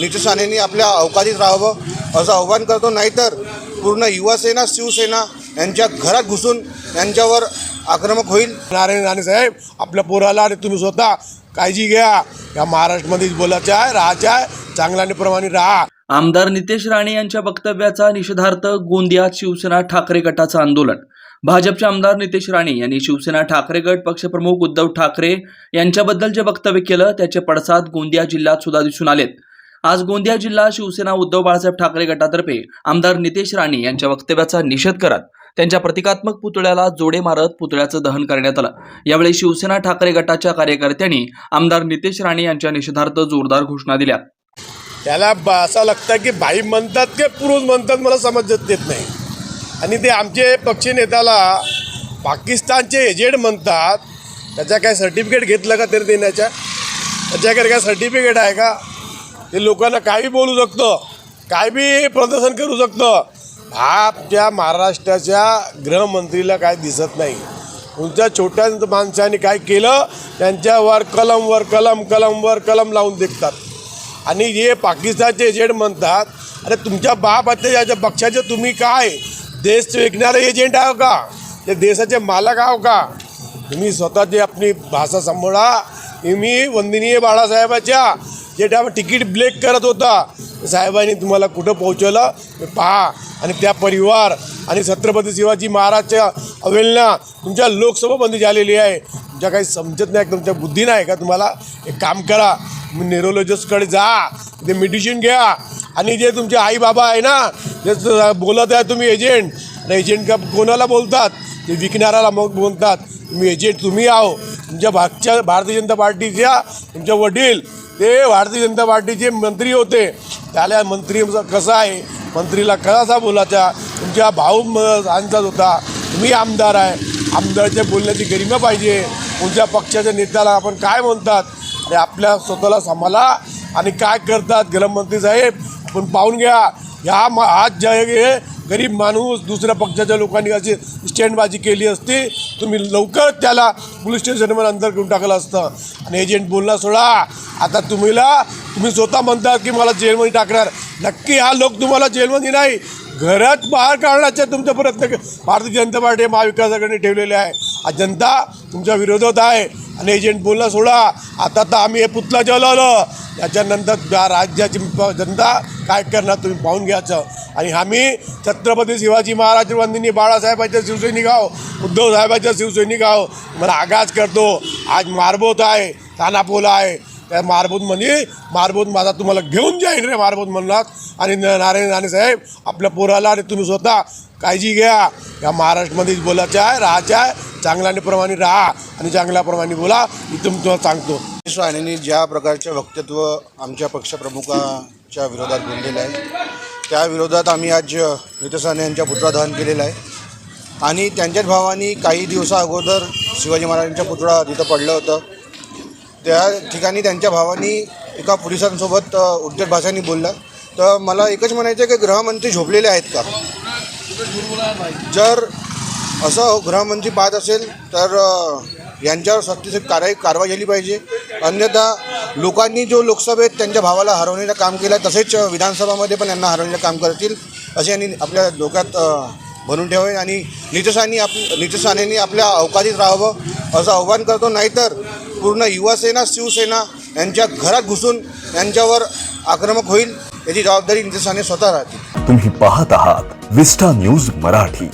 नितीश राणेंनी आपल्या अवकाळीत राहावं असं आव्हान करतो. नाहीतर पूर्ण युवासेना शिवसेना यांच्या घरात घुसून यांच्यावर आक्रमक होईल. नारायण राणे साहेब आपल्या पोराला आणि तुम्ही स्वतः काळजी घ्या. या महाराष्ट्रामध्ये बोलायचं आहे राहायचं आहे चांगला आणि प्रमाणे राहा. आमदार नितेश राणे यांच्या वक्तव्याचा निषेधार्थ गोंदियात शिवसेना ठाकरे गटाचं आंदोलन. भाजपचे आमदार नितेश राणे यांनी शिवसेना ठाकरे गट पक्षप्रमुख उद्धव ठाकरे यांच्याबद्दल जे वक्तव्य केलं त्याचे पडसाद गोंदिया जिल्ह्यात सुद्धा दिसून आलेत. आज गोंदिया जिल्हा शिवसेना उद्धव बाळासाहेब ठाकरे गटातर्फे आमदार नितेश राणे यांच्या वक्तव्याचा निषेध करत त्यांच्या प्रतिकात्मक पुतळ्याला जोडे मारत पुतळ्याचं दहन करण्यात आलं. यावेळी शिवसेना ठाकरे गटाच्या कार्यकर्त्यांनी आमदार नितेश राणे यांच्या निषेधार्थ जोरदार घोषणा दिल्या. त्याला असं लागतं की भाई म्हणतात की पुरुष म्हणतात मला समजत येत नाही. आणि ते आमचे पक्षी नेत्याला पाकिस्तानचे एजेंट म्हणतात. त्याच्या काय सर्टिफिकेट घेतलं का तरी देण्याच्या? त्याच्याकडे काय सर्टिफिकेट आहे का? ते लोकांना काही बोलू शकतं काय बी प्रदर्शन करू शकतं. हा आपल्या महाराष्ट्राच्या गृहमंत्रीला काय दिसत नाही. तुमच्या छोट्या माणसाने काय केलं त्यांच्यावर कलमवर कलम कलमवर कलम लावून देखतात. आणि हे पाकिस्तानचे एजंट म्हणतात अरे तुमच्या बाप याच्या पक्षाचे तुम्ही काय? देश विकणारे एजंट आहो का? ते देशाचे मालक आहो का? तुम्ही स्वतःची आपली भाषा सांभाळा. तुम्ही वंदनीय बाळासाहेबाच्या जे टायमा तिकीट ब्लेक करत होता साहेबांनी तुम्हाला कुठं पोहोचवलं? पहा. आणि त्या परिवार आणि छत्रपती शिवाजी महाराजच्या अवेलना तुमच्या लोकसभामध्ये झालेली आहे. तुमच्या काही समजत नाही तुमच्या बुद्धी नाही का तुम्हाला? एक काम करा. तुम्ही न्यूरोलॉजिस्टकडे जा. ते मेडिसिन घ्या. आणि जे तुमचे आई बाबा आहे ना जे बोलत आहे तुम्ही एजंट आणि एजंट का कोणाला बोलतात? ते विकणाऱ्याला मग बोलतात. तुम्ही एजंट तुम्ही आहो. तुमच्या भागच्या भारतीय जनता पार्टीच्या तुमच्या वडील ते भारतीय जनता पार्टीचे मंत्री होते. त्याला मंत्री कसं आहे? मंत्रीला कसा बोलायचा? तुमच्या भाऊ म- होता. तुम्ही आमदार आहे. आमदारच्या बोलण्याची गरिमा पाहिजे. तुमच्या पक्षाच्या नेत्याला आपण काय म्हणतात? आणि आपल्या स्वतःला सांभाळा. आणि काय करतात? गृहमंत्री साहेब पण पाहून घ्या. ह्या मा आज जे गरीब माणूस दुसऱ्या पक्षाच्या लोकांनी अशी स्टँडबाजी केली असती तुम्ही लवकर त्याला पोलीस स्टेशनवर अंतर घेऊन टाकलं असतं. आणि एजंट बोलला सोडा आता तुम्हीला तुम्ही स्वतः म्हणतात की मला जेलमध्ये टाकणार. नक्की हा लोक तुम्हाला जेलमध्ये नाही घरात बाहेर काढण्याचे तुमचा प्रयत्न भारतीय जनता पार्टी महाविकास आघाडीने ठेवलेले आहे. आज जनता तुमच्या विरोधात आहे. आणि एजंट बोलणं सोडा आता तर आम्ही हे पुतला जलवलं त्याच्यानंतर त्या राज्याची जनता काय करणार तुम्ही पाहून घ्यायचं. आणि आम्ही छत्रपती शिवाजी महाराज गांधींनी बाळासाहेबांच्या शिवसैनिक आहो. उद्धव साहेबांच्या शिवसैनिक आहो. मला आगाज करतो. आज मारबोत आहे. तानापोला आहे. त्या मारबूतमध्ये मारबूत माझा तुम्हाला घेऊन जाईन रे मारबूत म्हणलात आणि नारायण राणे साहेब आपल्या पोराला आणि तुम्ही स्वतः काळजी घ्या. या महाराष्ट्रामध्ये बोलायचं आहे राहायचं आहे. चांगल्याप्रमाणे राहा आणि चांगल्याप्रमाणे बोला. इथून तुम्हाला सांगतो. राणेंनी ज्या प्रकारचे वक्तव्य आमच्या पक्षप्रमुखाच्या विरोधात बोललेलं आहे त्या विरोधात आम्ही आज नितीश राणे यांच्या पुतळा दहन केलेलं आहे. आणि त्यांच्याच भावानी काही दिवसा अगोदर शिवाजी महाराजांच्या पुतळा तिथं पडलं होतं. त्या ठिकाणी त्यांच्या भावानी एका पोलिसांसोबत उद्धट भाषांनी बोलला. तर मला एकच म्हणायचं आहे की गृहमंत्री झोपलेले आहेत का? जर असं गृहमंत्री पाहत असेल तर यांच्यावर सक्तीची कारवाई कारवाई झाली पाहिजे. अन्यथा लोकांनी जो लोकसभेत त्यांच्या भावाला हरवण्याचं काम केलं तसेच विधानसभामध्ये पण यांना हरवण्याचं काम करतील असे यांनी आपल्या डोक्यात भरून ठेवावे आणि नितसानी आप नितीश आपल्या अवकाशीत राहावं असं आव्हान करतो. नाहीतर पूर्ण युवासेना शिवसेना यांच्या घरात घुसून यांच्यावर आक्रमक होईल याची जबाबदारी नितीश राणे स्वतः राहतील. तुम्ही पाहत आहात विस्टा न्यूज मराठी.